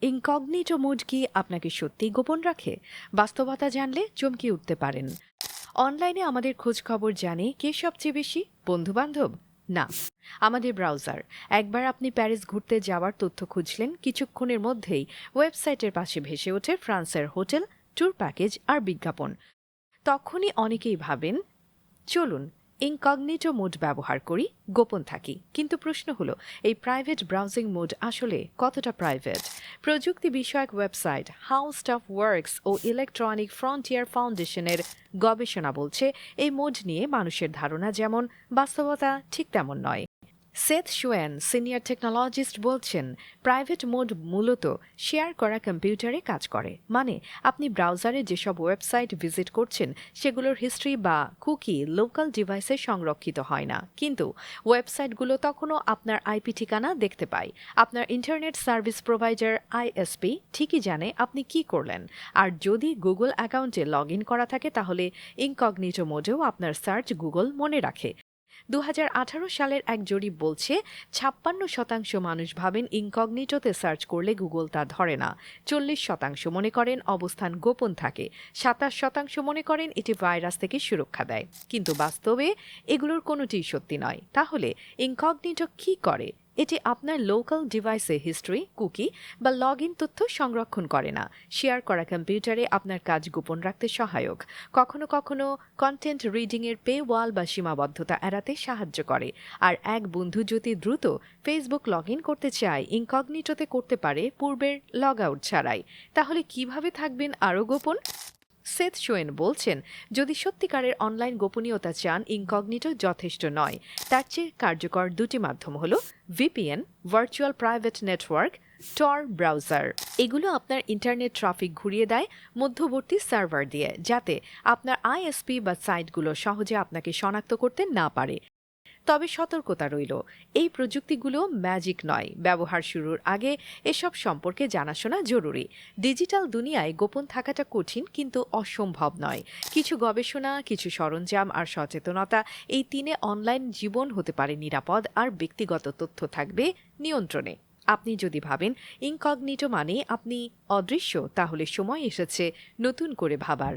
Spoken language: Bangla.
ইনকগনিটো মোড কি আপনাকে সত্যিই গোপন রাখে? বাস্তবতা জানলে চমকে উঠতে পারেন। অনলাইনে আমাদের খোঁজ খবর জানে কে সবচেয়ে বেশি? বন্ধু বান্ধব না। আমাদের ব্রাউজার। একবার আপনি প্যারিস ঘুরতে যাওয়ার তথ্য খুঁজলেন, কিছুক্ষণের মধ্যেই ওয়েবসাইটের পাশে ভেসে ওঠে ফ্রান্সের হোটেল, ট্যুর প্যাকেজ আর বিজ্ঞাপন। তখনই অনেকেই ভাবেন, চলুন ইনকগনিটো মোড ব্যবহার করি, গোপন থাকি। কিন্তু প্রশ্ন হলো, এই প্রাইভেট ব্রাউজিং মোড আসলে কতটা প্রাইভেট প্রযুক্তি বিষয়ক ওয়েবসাইট হাউ অফ ওয়ার্কস ও ইলেকট্রনিক ফ্রন্টিয়ার ফাউন্ডেশনের গবেষণা বলছে, এই মোড নিয়ে মানুষের ধারণা যেমন, বাস্তবতা ঠিক তেমন নয়। সেথ শোয়েন সিনিয়র টেকনোলজিস্ট বলছেন প্রাইভেট মোড মূলত শেয়ার করা কম্পিউটারে কাজ করে। মানে আপনি ব্রাউজারে যেসব ওয়েবসাইট ভিজিট করছেন, সেগুলোর হিস্ট্রি বা কুকি লোকাল ডিভাইসে সংরক্ষিত হয় না। কিন্তু ওয়েবসাইটগুলো তখনও আপনার আইপি ঠিকানা দেখতে পায়। আপনার ইন্টারনেট সার্ভিস প্রোভাইডার আইএসপি ঠিকই জানে আপনি কি করলেন। আর যদি গুগল অ্যাকাউন্টে লগ ইন করা থাকে, তাহলে ইনকগনিটো মোডেও আপনার সার্চ গুগল মনে রাখে। দু হাজার আঠারো সালের এক জরিপ বলছে, ছাপ্পান্ন শতাংশ মানুষ ভাবেন ইনকগনিটোতে সার্চ করলে গুগল তা ধরে না। চল্লিশ শতাংশ মনে করেন অবস্থান গোপন থাকে। সাতাশ শতাংশ মনে করেন এটি ভাইরাস থেকে সুরক্ষা দেয়। কিন্তু বাস্তবে এগুলোর কোনোটিই সত্যি নয়। তাহলে ইনকগনিটো কি করে? এটি আপনার লোকাল ডিভাইসে হিস্ট্রি কুকি বা লগ ইন তথ্য সংরক্ষণ করে না। শেয়ার করা কম্পিউটারে আপনার কাজ গোপন রাখতে সহায়ক। কখনো কখনো কন্টেন্ট রিডিংয়ের পে ওয়াল বা সীমাবদ্ধতা এড়াতে সাহায্য করে। আর এক বন্ধু যদি দ্রুত ফেসবুক লগ ইন করতে চায় ইনকগনিটোতে করতে পারে পূর্বের লগ আউট ছাড়াই। তাহলে কীভাবে থাকবেন আরও গোপন? সেথ শোয়েন বলছেন, যদি সত্যিকারের অনলাইন গোপনীয়তা চান, ইনকগনিটো যথেষ্ট নয়। তার চেয়ে কার্যকর দুটি মাধ্যম হল VPN, virtual private network, Tor browser. এগুলো আপনার ইন্টারনেট ট্রাফিক ঘুরিয়ে দেয়, মধ্যবর্তী সার্ভার দিয়ে, যাতে আপনার আইএসপি বা সাইটগুলো সহজে আপনাকে শনাক্ত করতে না পারে। তবে সতর্কতা রইল। এই প্রযুক্তিগুলো ম্যাজিক নয়। ব্যবহার শুরুর আগে এসব সম্পর্কে জানাশোনা জরুরি। ডিজিটাল দুনিয়ায় গোপন থাকাটা কঠিন কিন্তু অসম্ভব নয়। কিছু গবেষণা, কিছু সরঞ্জাম আর সচেতনতা এই তিনে অনলাইন জীবন হতে পারে নিরাপদ আর ব্যক্তিগত তথ্য থাকবে নিয়ন্ত্রণে। আপনি যদি ভাবেন ইনকগনিটো মানে আপনি অদৃশ্য, তাহলে সময় এসেছে নতুন করে ভাবার।